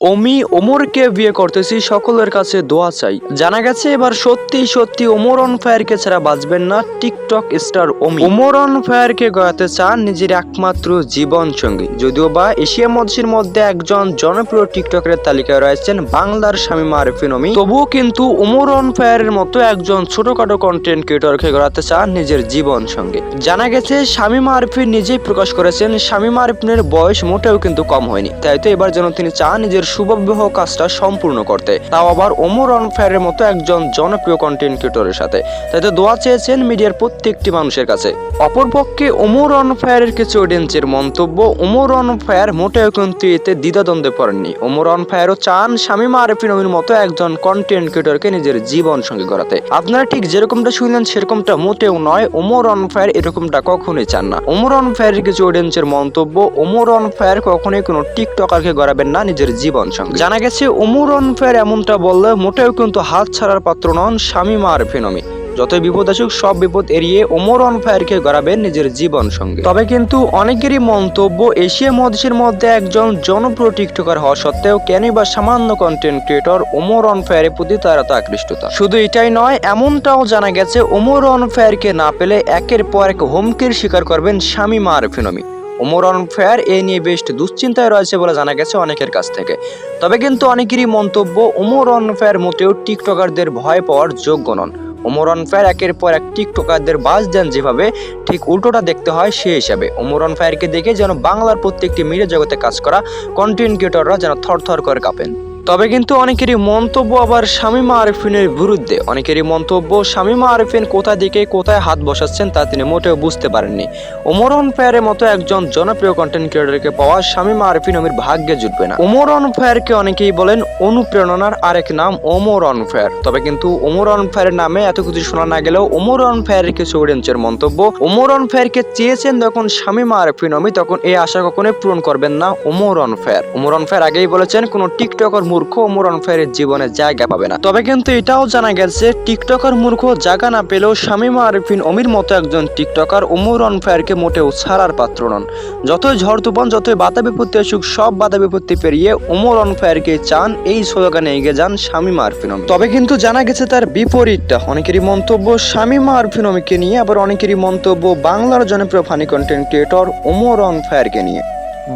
অমি ওমরকে বিয়ে করতেছি, সকলের কাছে দোয়া চাই। জানা গেছে এবার সত্যি সত্যি ওমর অন ফায়ারকে ছাড়া বাঁচবেন না, TikTok star Omi Omar on ফায়ারকে গড়াতে চান নিজের একমাত্র জীবন সঙ্গী যদিও বা এশিয়া মধ্যের মধ্যে একজন জনপ্রিয় টিকটকের তালিকায় রয়েছেন বাংলার শামীমা আরফিন অমি তবুও কিন্তু ওমর অন ফায়ারের মতো একজন ছোটখাটো কন্টেন্ট ক্রিয়েটরকে গড়াতে চান নিজের জীবন সঙ্গে জানা গেছে শামীমা আরফিন নিজেই প্রকাশ করেছেন, শামীমা আরফিনের বয়স মোটেও কিন্তু কম হয়নি। তাই তো এবার যেন তিনি চান নিজের শুভবিবাহ কাজটা সম্পূর্ণ করতে। তাও আবার ওমর অন ফায়ারের মতো একজন জনপ্রিয় কন্টেন্ট ক্রিয়েটরের সাথে। তাই তো দোয়া চেয়েছেন মিডিয়ার প্রত্যেকটি মানুষের কাছে। অপরপক্ষে ওমর অন ফায়ারের কিছু অডিয়েন্সের মন্তব্য, ওমর অন ফায়ার মোটেও কিন্তু এতে দ্বিধাদ্বন্দ্বে পড়েননি। ওমর অন ফায়ারও চান শামীমা আরফিন অমির মতো একজন কন্টেন্ট ক্রিয়েটরকে নিজের জীবন সঙ্গে গড়াতে। আপনারা ঠিক যেরকমটা শুনলেন, সেরকমটা মোটেও নয়। ওমর অন ফায়ার এরকমটা কখনোই চান না। ওমর অন ফায়ারের কিছু অডিয়েন্সের মন্তব্য, ওমর অন ফায়ার কখনোই কোনো টিকটকারকে গড়াবেন না, নিজের জীবন সঙ্গে। জানা গেছে ওমর অন ফায়ার এমনটা বললে মোটেও কিন্তু হাত ছাড়ার পাত্র নন শামীমা আরফিন অমি যতই বিপদ আসুক, সব বিপদ এড়িয়ে ওমর অন ফায়ারকে গড়াবেন নিজের জীবন সঙ্গে। তবে কিন্তু অনেকেরই মন্তব্য, এশিয়া মহাদেশের মধ্যে একজন জনপ্রিয় টিকটকার হওয়া সত্ত্বেও কেনই বা সামান্য কন্টেন্ট ক্রিয়েটর ওমর অন ফায়ারের প্রতি তার এত আকৃষ্টতা? শুধু এটাই নয়, এমনটাও জানা গেছে ওমর অন ফায়ারকে না পেলে একের পর এক হুমকির শিকার করবেন শামীমা আরফিনমি ওমর অন ফায়ার, এ নিয়ে বেশ দুশ্চিন্তায় রয়েছে বলে জানা গেছে অনেকের কাছ থেকে। তবে কিন্তু অনেকেরই মন্তব্য ওমরন ফেয়ার মতেও টিকটকারদের ভয় পাওয়ার যোগ্য নন। ওমরন ফায়ার একের পর এক টিকটকারদের বাস দেন যেভাবে, ঠিক উল্টোটা দেখতে হয় সে হিসাবে। ওমরন ফায়ারকে দেখে যেন বাংলার প্রত্যেকটি মিডিয়া জগতে কাজ করা কন্টেন্ট ক্রিয়েটররা যেন থরথর করে কাঁপেন। তবে কিন্তু অনেকেরই মন্তব্য আবার শামীমা আরফিনের বিরুদ্ধে। অনেকেরই মন্তব্য শামীমা আরফিন কোথা দিকে কোথায় হাত বসাচ্ছেন তা তিনি মোটেও বুঝতে পারেননি। ওমরন ফায়ারের মতো একজন জনপ্রিয় কন্টেন্ট ক্রিয়েটরকে পাওয়া শামীমা আরফিন অমির ভাগ্যে জুটবে না। ওমরন ফায়ারকে অনেকেই বলেন অনুপ্রেরণার আরেক নাম ওমর অন ফায়ার। তবে কিন্তু ওমর অন ফায়ারের নামে এত কিছু শোনা না গেলেও ওমর অন ফায়ারের কিছু অডিয়েন্সের মন্তব্য ওমর অন ফায়ারকে চেয়েছেন যখন শামীমা আরফিন অমি, তখন এই আশা কখনোই পূরণ করবেন না Omar on fire. Omar on fire আগেই বলেছেন, কোনো টিকটকার মূর্খ ওমর অন ফায়ারের জীবনে জায়গা পাবে না। তবে কিন্তু এটাও জানা গেছে, টিকটকার মূর্খ জায়গা না পেলেও শামিমা আরফিন অমির মতো একজন টিকটকার ওমর অন ফায়ারকে মোটেও ছাড়ার পাত্র নন। যতই ঝড় তুফান, যতই বাধা বিপত্তি আসুক, সব বাধা বিপত্তি পেরিয়ে ওমর অন ফায়ারকে চান এই স্লোগানে এগিয়ে যান শামিমা আরফিন। তবে কিন্তু জানা গেছে তার বিপরীতটা, অনেকেরই মন্তব্য শামিমা আরফিন অমিকে নিয়ে, আবার অনেকেরই মন্তব্য বাংলার জনপ্রিয় funny content creator Omar on ফায়ারকে নিয়ে।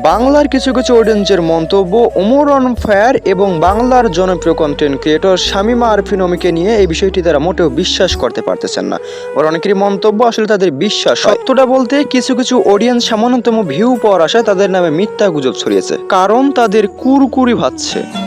বাংলার কিছু কিছু অডিয়েন্সের মন্তব্য ওমর অন ফায়ার এবং বাংলার জনপ্রিয় কন্টেন্ট ক্রিয়েটর শামিমা আরফিনমিকে নিয়ে এই বিষয়টি তারা মোটেও বিশ্বাস করতে পারতেছেন না। ওর অনেকেরই মন্তব্য, আসলে তাদের বিশ্বাস সত্যটা বলতে কিছু কিছু অডিয়েন্স সামান্যতম ভিউ পাওয়ার আশায় তাদের নামে মিথ্যা গুজব ছড়িয়েছে। কারণ তাদের কুরকুরি ভাবছে